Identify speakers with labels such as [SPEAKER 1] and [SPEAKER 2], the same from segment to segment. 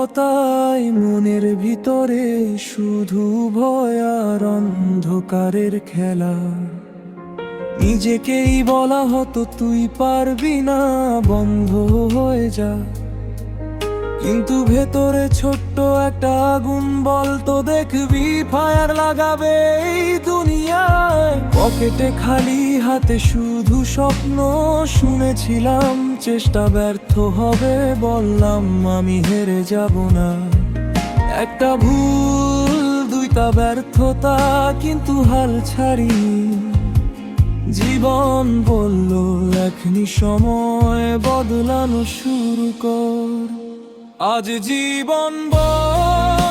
[SPEAKER 1] নীরবতায় মনের ভিতরে শুধু ভয় আর অন্ধকারের খেলা। নিজেকেই বলা হতো, তুই পারবি না, বন্ধ হয়ে যা। কিন্তু ভেতরে ছোট্ট একটা আগুন বলতো দেখবি, ফায়ার লাগাবে এই দুনিয়ায়। পকেটে খালি হাতে শুধু স্বপ্ন শুনেছিলাম, চেষ্টা ব্যর্থ হবে, বললাম আমি হেরে যাব না। একটা ভুল, দুইটা ব্যর্থতা, কিন্তু হাল ছাড়ি। জীবন বলল এখনি সময়, বদলানো শুরু কর। আজ জীবন বদলে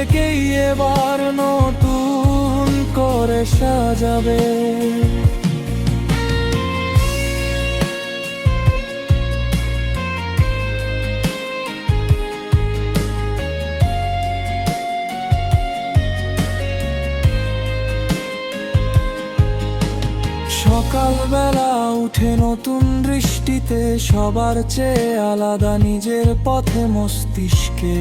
[SPEAKER 1] নিজেকেই এবার নতুন করে সাজাবে। সকালবেলা উঠে নতুন দৃষ্টিতে সবার চেয়ে আলাদা নিজের পথে মস্তিষ্কে।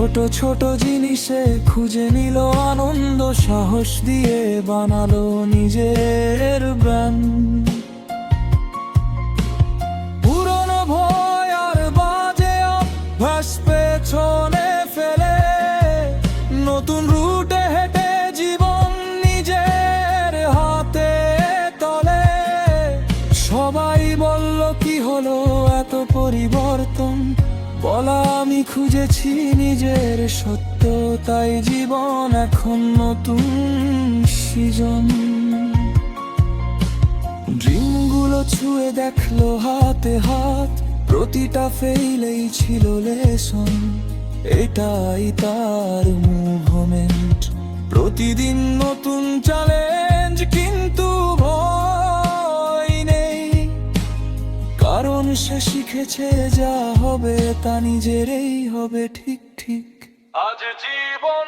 [SPEAKER 1] ছোট ছোট জিনিসে খুঁজে নিল আনন্দ, সাহস দিয়ে বানালো নিজের ব্র্যান্ড পুরনো ভয় আর বাজে অভ্যাস পেছনে ফেলে। নতুন রুটে হেঁটে জীবন নিজের হাতে তলে। সবাই বলল, কি হলো? এত পরিবর্তন বলা আমি খুঁজেছি নিজের সত্য, তাই জীবন এখন নতুন সৃজন। ড্রিমগুলো ছুঁয়ে দেখল হাতে হাত, প্রতিটা ফেইলেই ছিল লেসন এটাই তার মুভমেন্ট প্রতিদিন নতুন চ্যালেঞ্জ কারণ সে শিখেছে যা হবে তা নিজেরই হবে ঠিক ঠিক। আজ জীবন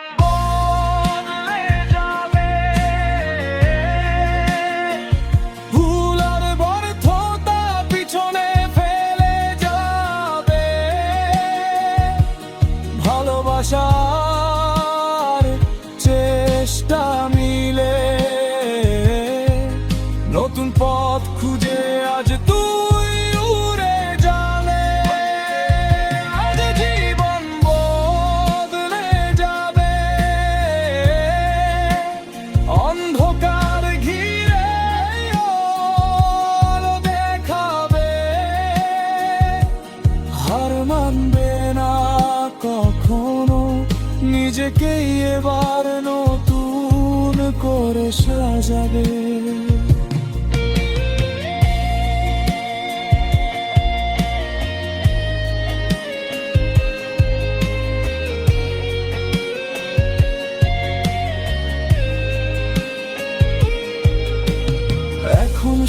[SPEAKER 1] নিজেকেই এবার নতুন করে সাজাবে।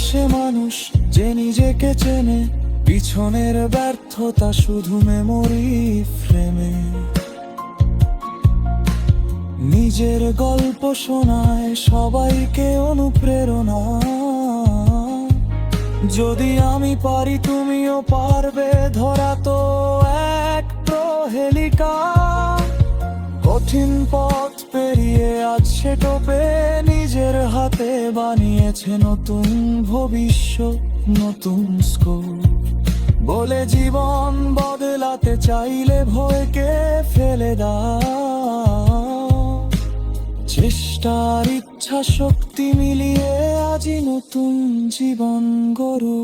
[SPEAKER 1] সে মানুষ যে নিজেকে চেনে, পিছনের ব্যর্থতা শুধু মেমোরি ফ্রেমে নিজের গল্প শোনায় সবাইকে অনুপ্রেরণা। যদি আমি পারি, তুমিও পারবে, ধরা তো এক প্রহেলিকা। কঠিন পথ পেরিয়ে সে টোপে, নিজের হাতে বানিয়েছে নতুন ভবিষ্যৎ, নতুন স্কুল বলে জীবন বদলাতে চাইলে ভয়কে ফেলে দাও। চেষ্টার ইচ্ছা শক্তি মিলিয়ে আজি নতুন জীবন গড়ো